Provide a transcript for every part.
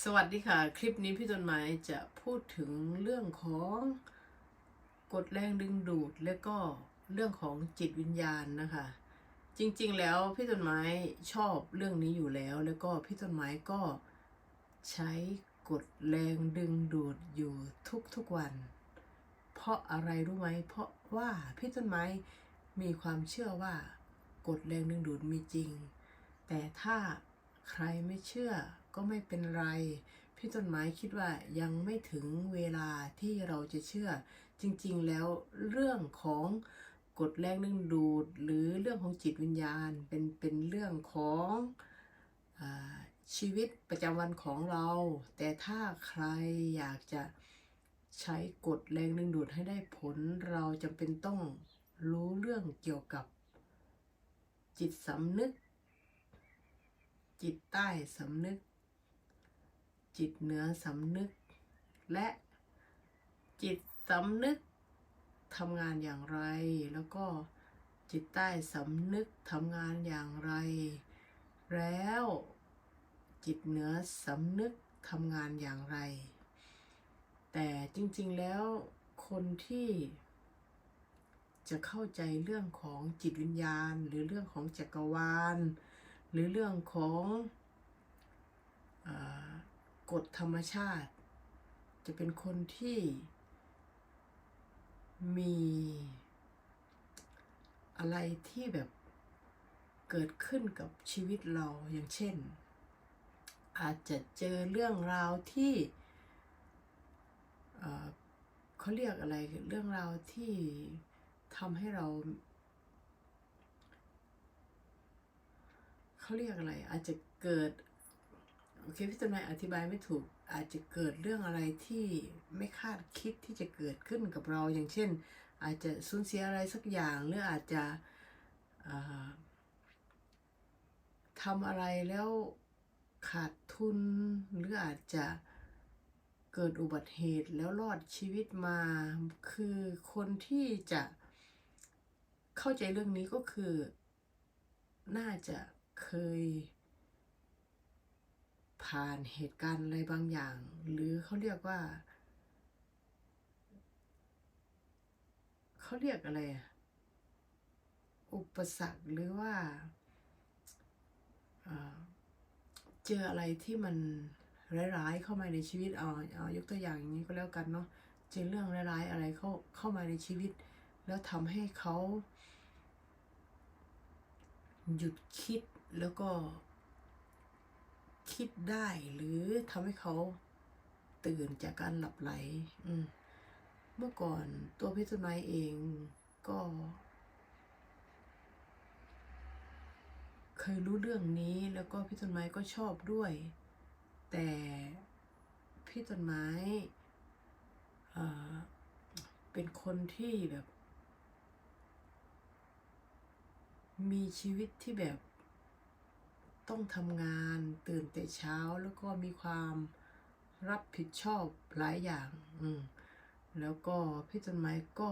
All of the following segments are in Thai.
สวัสดีค่ะ คลิปนี้พี่ต้นไม้จะพูดถึงเรื่องของกฎแรงดึงดูด และก็เรื่องของจิตวิญญาณนะคะ จริงๆแล้วพี่ต้นไม้ชอบเรื่องนี้อยู่แล้ว แล้วก็พี่ต้นไม้ก็ใช้กฎแรงดึงดูดอยู่ทุกๆวัน เพราะอะไรรู้ไหมเพราะว่าพี่ต้นไม้มีความเชื่อว่ากฎแรงดึงดูดมีจริง แต่ถ้า ใครไม่เชื่อก็ไม่เป็นไร พี่ต้นไม้คิดว่ายังไม่ถึงเวลาที่เราจะเชื่อ จริงๆแล้วเรื่องของกฎแรงดึงดูด หรือเรื่องของจิตวิญญาณเป็นเป็นเรื่องของอชีวิตประจำวันของเรา แต่ถ้าใครอยากจะใช้กฎแรงดึงดูดให้ได้ผล เราจำเป็นต้องรู้เรื่องเกี่ยวกับจิตสำนึก จิตใต้สำนึก จิตเหนือสำนึก และจิตสำนึกทำงานอย่างไร แล้วก็จิตใต้สำนึกทำงานอย่างไร แล้วจิตเหนือสำนึกทำงานอย่างไร แต่จริงๆแล้วคนที่จะเข้าใจเรื่องของจิตวิญญาณ หรือเรื่องของจักรวาล หรือเรื่องของอกฎธรรมชาติ จะเป็นคนที่มีอะไรที่แบบเกิดขึ้นกับชีวิตเราอย่างเช่น อาจจะเจอเรื่องราวที่เขาเรียกอะไรเรื่องราวที่ทำให้เรา เขาเรียกอะไร อาจจะเกิดโอเคพี่ต้นไม้อธิบายไม่ถูกอาจจะเกิดเรื่องอะไรที่ไม่คาดคิดที่จะเกิดขึ้นกับเราอย่างเช่น อาจจะสูญเสียอะไรสักอย่างหรืออาจจะทำอะไรแล้วขาดทุน หรืออาจจะเกิดอุบัติเหตุแล้วรอดชีวิตมา คือคนที่จะเข้าใจเรื่องนี้ก็คือน่าจะ เคย ผ่านเหตุการณ์อะไรบางอย่าง หรือเขาเรียกว่า เขาเรียกอะไร อุปสรรคหรือว่าเอ่อเจออะไรที่มันร้ายๆเข้ามาในชีวิตเอาเอายกตัวอย่างอย่างนี้ก็แล้วกันเนาะเจอเรื่องร้ายๆอะไรเข้าเข้ามาในชีวิต แล้วทำให้เขาหยุดคิด แล้วก็ คิดได้หรือทำให้เขาตื่นจากการหลับไหล เมื่อก่อนตัวพี่ต้นไม้เองก็ เคยรู้เรื่องนี้แล้วก็พี่ต้นไม้ก็ชอบด้วย แต่พี่ต้นไม้เป็นคนที่แบบ มีชีวิตที่แบบ ต้องทำงานตื่นแต่เช้าแล้วก็มีความรับผิดชอบหลายอย่าง อืมแล้วก็พี่ต้นไม้ก็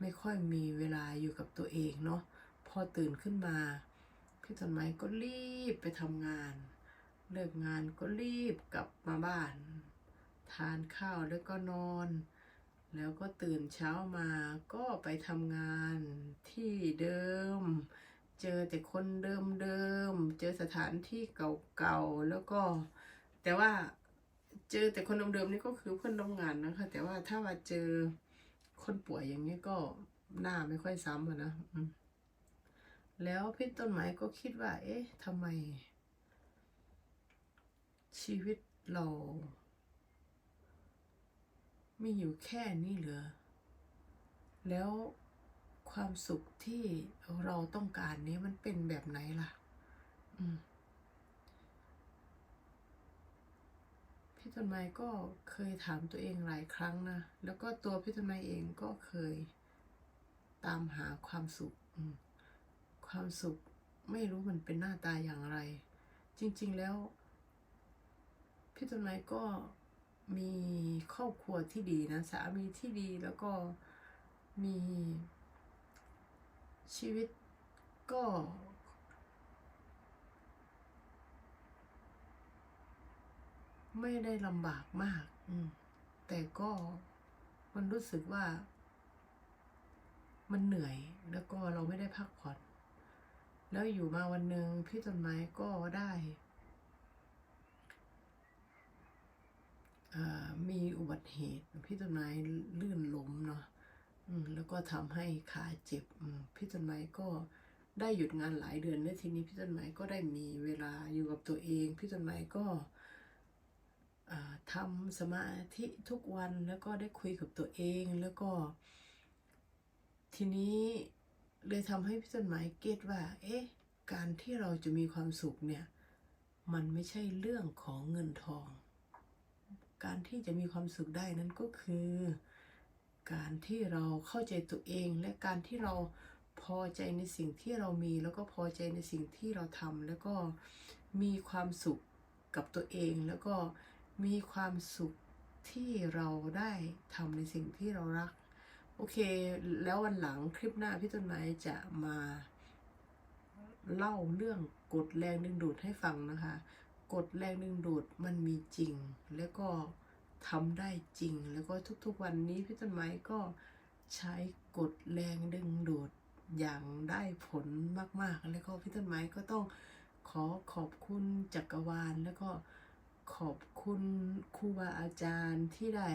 ไม่ค่อยมีเวลาอยู่กับตัวเองเนาะพอตื่นขึ้นมา พี่ต้นไม้ก็รีบไปทำงาน เลิกงานก็รีบกลับมาบ้าน ทานข้าวแล้วก็นอน แล้วก็ตื่นเช้ามาก็ไปทำงานที่เดิม เจอแต่คนเดิมเดิมๆ เจอสถานที่เก่าๆ แล้วก็ แต่ว่าเจอแต่คนเดิมๆนี่ก็คือเพื่อนร่วมงานนะคะ แต่ว่าถ้าว่าเจอคนป่วยอย่างนี้ก็หน้าไม่ค่อยซ้ำอะนะแล้วพี่ต้นไม้ก็คิดว่า เอ๊ะทำไม ชีวิตเรามีอยู่แค่นี้เหรอแล้ว ความสุขที่เราต้องการนี้มันเป็นแบบไหนล่ะ อืมพี่ต้นไม้ก็เคยถามตัวเองหลายครั้งนะ แล้วก็ตัวพี่ต้นไม้เองก็เคยตามหาความสุข ความสุขไม่รู้มันเป็นหน้าตาอย่างไร จริง ๆ แล้ว พี่ต้นไม้ก็มีครอบครัวที่ดีนะ สามีที่ดีแล้วก็มี ชีวิตก็ ไม่ได้ลำบากมาก อืม แต่ก็มันรู้สึกว่า มันเหนื่อยแล้วก็เราไม่ได้พักผ่อน แล้วอยู่มาวันหนึ่งพี่ต้นไม้ก็ได้อ่ามีอุบัติเหตุพี่ต้นไม้ลื่นล้มเนาะ ก็ทำให้ขาเจ็บพี่ต้นไม้ก็ได้หยุดงานหลายเดือนแล้วทีนี้พี่ต้นไม้ก็ได้มีเวลาอยู่กับตัวเอง พี่ต้นไม้ก็อ่าทำสมาธิทุกวันแล้วก็ได้คุยกับตัวเองแล้วก็ ทีนี้เลยทำให้พี่ต้นไม้เก็ตว่า เอ๊ะ การที่เราจะมีความสุขเนี่ย มันไม่ใช่เรื่องของเงินทอง การที่จะมีความสุขได้นั้นก็คือ การที่เราเข้าใจตัวเอง และการที่เราพอใจในสิ่งที่เรามี แล้วก็พอใจในสิ่งที่เราทำแล้วก็มีความสุขกับตัวเอง แล้วก็มีความสุขที่เราได้ทำในสิ่งที่เรารัก โอเค แล้ววันหลังคลิปหน้าพี่ต้นไม้จะมาเล่าเรื่องกฎแรงดึงดูดให้ฟังนะคะ กฎแรงดึงดูดมันมีจริง แล้วก็ ทำได้จริง แล้วก็ทุกๆวันนี้พี่ต้นไม้ก็ใช้กฎแรงดึงดูดอย่างได้ผลมากๆ แล้วก็พี่ต้นไม้ก็ต้องขอขอบคุณจักรวาล แล้วก็ขอบคุณครูบาอาจารย์ที่ได้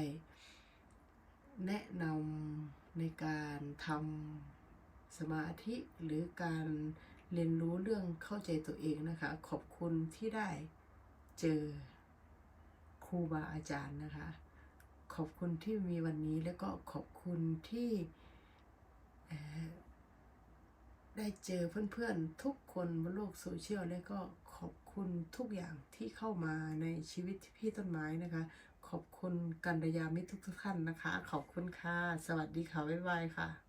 แนะนำในการทำสมาธิหรือการเรียนรู้เรื่องเข้าใจตัวเองนะคะ ขอบคุณที่ได้เจอ รูบาอาจารย์นะคะ ขอบคุณที่มีวันนี้แล้วก็ขอบคุณที่ได้เจอเพื่อนๆทุกคนบนโลกโซเชียลแล้วก็ขอบคุณทุกอย่างที่เข้ามาในชีวิตพี่ต้นไม้นะคะ ขอบคุณกัลยามิตรทุกท่านนะคะ ขอบคุณค่ะ สวัสดีค่ะ บ๊ายบายค่ะ